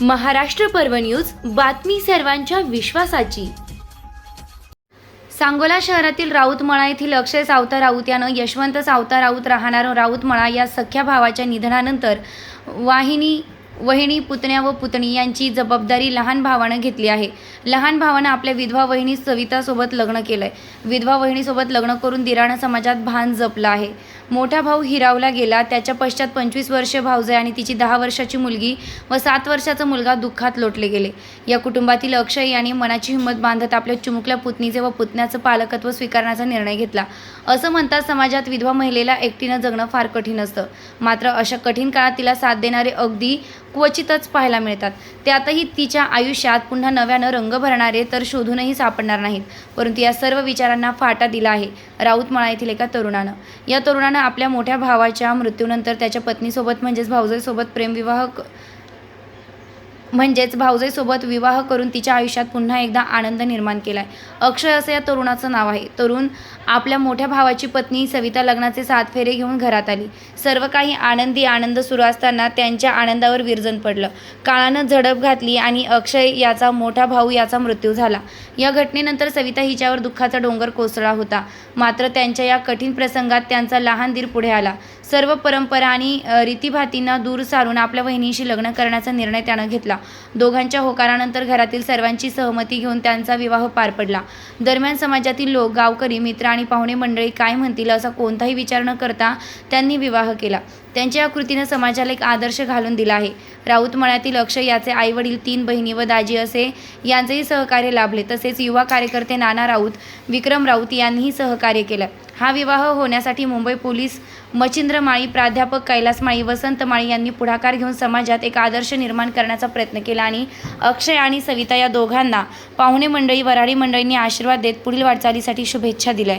महाराष्ट्र पर्व न्यूज बातमी सर्वांच्या विश्वासाची. सांगोला शहरातील राऊतमळा येथील अक्षय सावता राऊत यानं यशवंत सावता राऊत राहणार राऊतमळा या सख्या भावाच्या निधनानंतर वाहिनी वहिनी पुतण्या व पुतणी यांची जबाबदारी लहान भावानं घेतली आहे. लहान भावानं आपल्या विधवा वहिनी सवितासोबत लग्न केलंय. विधवा वहिनीसोबत लग्न करून दिराणा समाजात भान जपलं आहे. मोठा भाऊ हिरावला गेला. त्याच्या पश्चात पंचवीस वर्ष भावजय आणि तिची दहा वर्षाची मुलगी व सात वर्षाचा मुलगा दुःखात लोटले गेले. या कुटुंबातील अक्षय यांनी मनाची हिंमत बांधत आपल्या चुमुकल्या पुतणीचे व पुतण्याचं पालकत्व स्वीकारण्याचा निर्णय घेतला. असं म्हणतात समाजात विधवा महिलेला एकटीनं जगणं फार कठीण असतं. मात्र अशा कठीण काळात तिला साथ देणारे अगदी क्वचितच पाहायला मिळतात. त्यातही तिच्या आयुष्यात पुन्हा नव्यानं रंग भरणारे तर शोधूनही सापडणार नाहीत. परंतु या सर्व विचारांना फाटा दिला आहे राऊतमळा येथील एका तरुणानं. या तरुणानं आपल्या मोठ्या भावाच्या मृत्यूनंतर त्याच्या पत्नीसोबत म्हणजेच भाऊजाईसोबत प्रेमविवाह क- म्हणजेच भाऊजाईसोबत विवाह करून तिच्या आयुष्यात पुन्हा एकदा आनंद निर्माण केलाय. अक्षय असं या तरुणाचं नाव आहे. तरुण आपल्या मोठ्या भावाची पत्नी सविता लग्नाचे सात फेरे घेऊन घरात आली. सर्व काही आनंदी आनंद सुरू असताना त्यांच्या आनंदावर विरजन पडलं. काळानं झडप घातली आणि अक्षय याचा मोठा भाऊ याचा मृत्यू झाला. या घटनेनंतर सविता हिच्यावर दुःखाचा डोंगर कोसळा होता. मात्र त्यांच्या या कठीण प्रसंगात त्यांचा लहान दीर पुढे आला. सर्व परंपरा आणि रीतीभातींना दूर सारून आपल्या वहिनीशी लग्न करण्याचा निर्णय त्यानं घेतला. दोघांच्या होकारानंतर घरातील सर्वांची सहमती घेऊन त्यांचा विवाह पार पडला. दरम्यान समाजातील लोक गावकरी मित्र आणि पाहुणे मंडळी काय म्हणतील असा कोणताही विचार न करता त्यांनी विवाह केला. त्यांच्या या कृतीनं समाजाला एक आदर्श घालून दिला आहे. राऊत मळ्यातील अक्षय याचे आई वडील तीन बहिणी व दाजी असे यांचेही सहकार्य लाभले. तसेच युवा कार्यकर्ते नाना राऊत विक्रम राऊत यांनीही सहकार्य केलं. हा विवाह होण्यासाठी मुंबई पोलीस मचिंद्र माळी प्राध्यापक कैलास माळी वसंत माळी यांनी पुढाकार घेऊन समाजात एक आदर्श निर्माण करण्याचा प्रयत्न केला आणि अक्षय आणि सविता या दोघांना पाहुणे मंडळी वराडी मंडळींनी आशीर्वाद देत पुढील वाटचालीसाठी शुभेच्छा दिल्या.